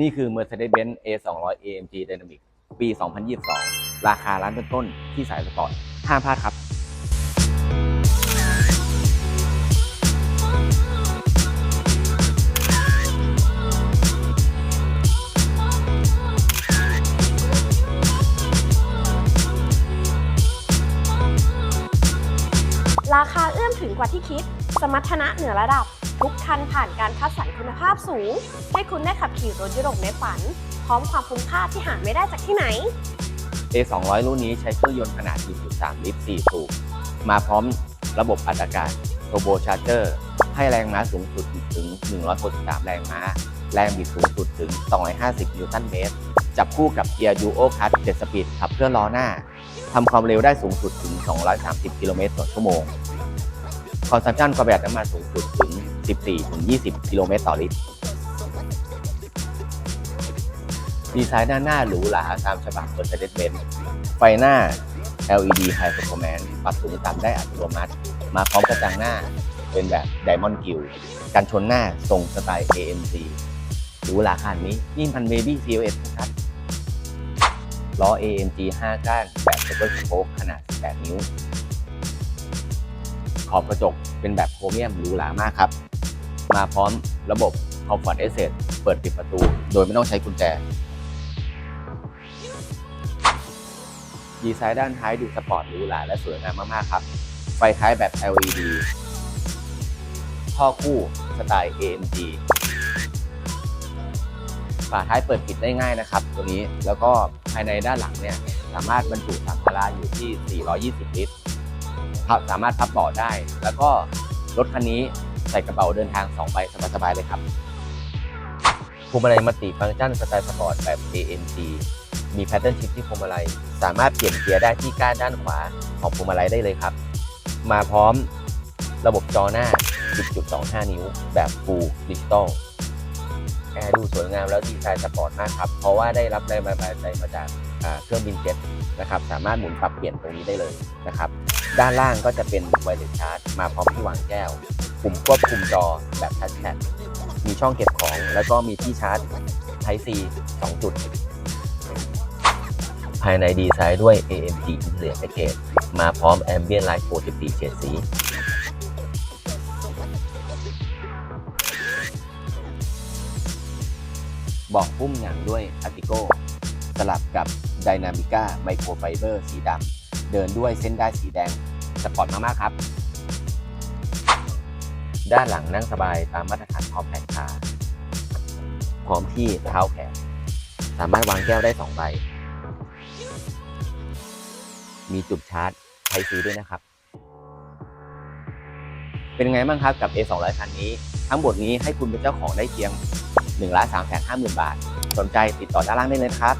นี่คือ Mercedes-Benz A200 AMG Dynamic ปี 2022 ราคาร้านต้นๆที่สายสปอร์ตห้ามพลาดครับราคาเอื้อมถึงกว่าที่คิด สมรรถนะเหนือระดับ ทุกคันผ่านการคัดสรรคุณภาพสูง ให้คุณได้ขับขี่รถยุโรปในฝัน พร้อมความคุ้มค่าที่หาไม่ได้จากที่ไหน A200 รุ่นนี้ใช้เครื่องยนต์ขนาด 1.3 ลิตร 4 สูบ มาพร้อมระบบอัดอากาศ Turbo Charger ให้แรงม้าสูงสุดถึง 163 แรงม้า แรงบิดสูงสุดถึง 250 นิวตันเมตร จับคู่กับเกียร์ Duo Clutch 7สปีดขับเคลื่อนล้อหน้า ทำความเร็วได้สูงสุดถึง 230 กิโลเมตรต่อชั่วโมง คอนซัมชันความประหยัดน้ำมันสูงสุดถึง 14-20 กิโลเมตรต่อลิตร ดีไซน์ด้านหน้าหรูหราตามฉบับ Mercedes-Benz ไฟหน้า LED High Performance ปรับสูงต่ำได้อัตโนมัติ มาพร้อมกระจังหน้าเป็นแบบ Diamond Grille กันชนหน้าทรงสไตล์ AMG หรูหราขนาดนี้นี่มัน Baby CLS นะครับล้อ AMG 5 ก้านแบบ Double Spoke ขนาด 18 นิ้ว ขอบกระจกเป็นแบบโครเมียมหรูหรามากครับ มาพร้อมระบบ Comfort Access เปิดปิดประตู โดยไม่ต้องใช้กุญแจ ดีไซน์ด้านท้ายดูสปอร์ตหรูหราและสวยงามมาก ๆ ครับ ไฟท้ายแบบ LED ท่อคู่สไตล์ AMG ฝาท้ายเปิดปิดได้ง่ายนะครับ ตัวนี้แล้วก็ภายในด้านหลังเนี่ยสามารถบรรจุสัมภาระอยู่ที่ 420 ลิตรสามารถพับเบาะได้ แล้วก็รถคันนี้ ใส่กระเป๋าเดินทาง 2 ใบสบายๆเลยครับพวงมาลัยมัลติฟังก์ชันสไตล์สปอร์ตแบบ AMG มีแพทเทิร์นชิปที่พวงมาลัย สามารถเปลี่ยนเกียร์ได้ที่ก้านด้านขวาของพวงมาลัยได้เลยครับ มาพร้อมระบบจอหน้า 10.25 นิ้ว แบบ Full Digital แอร์ดูสวยงามแล้วดีไซน์สปอร์ตมากครับ เพราะว่าได้รับแรงบันดาลใจมาจากเครื่องบินเจ็ตนะครับ สามารถหมุนปรับเปลี่ยนตรงนี้ได้เลยนะครับ ด้านล่างก็จะเป็นไวเลสชาร์จมาพร้อมที่วางแก้ว ปุ่มควบคุมจอแบบทัชแพดมีช่องเก็บของ แล้วก็มีที่ชาร์จ Type C 2 จุด ภายในดีไซน์ด้วย AMG Interior Package มาพร้อม Ambient Light 44เฉดสีบอกพุ่มอย่างด้วย Artigo สลับกับ Dynamica Microfiber สีดำ เดินด้วยเส้นได้สีแดงสปอร์ตมากๆครับ ด้านหลังนั่งสบายตามมาตรฐานคอมแพคคาพร้อมที่เท้าแขนสามารถวางแก้วได้ 2 ใบ มีจุดชาร์จไทซีด้วยนะครับ เป็นไงบ้างครับกับ A200 คันนี้ ทั้งหมดนี้ให้คุณเป็นเจ้าของได้เพียง1 3 5 0 0 0 0 บาท สนใจติดต่อด้านล่างได้เลยครับ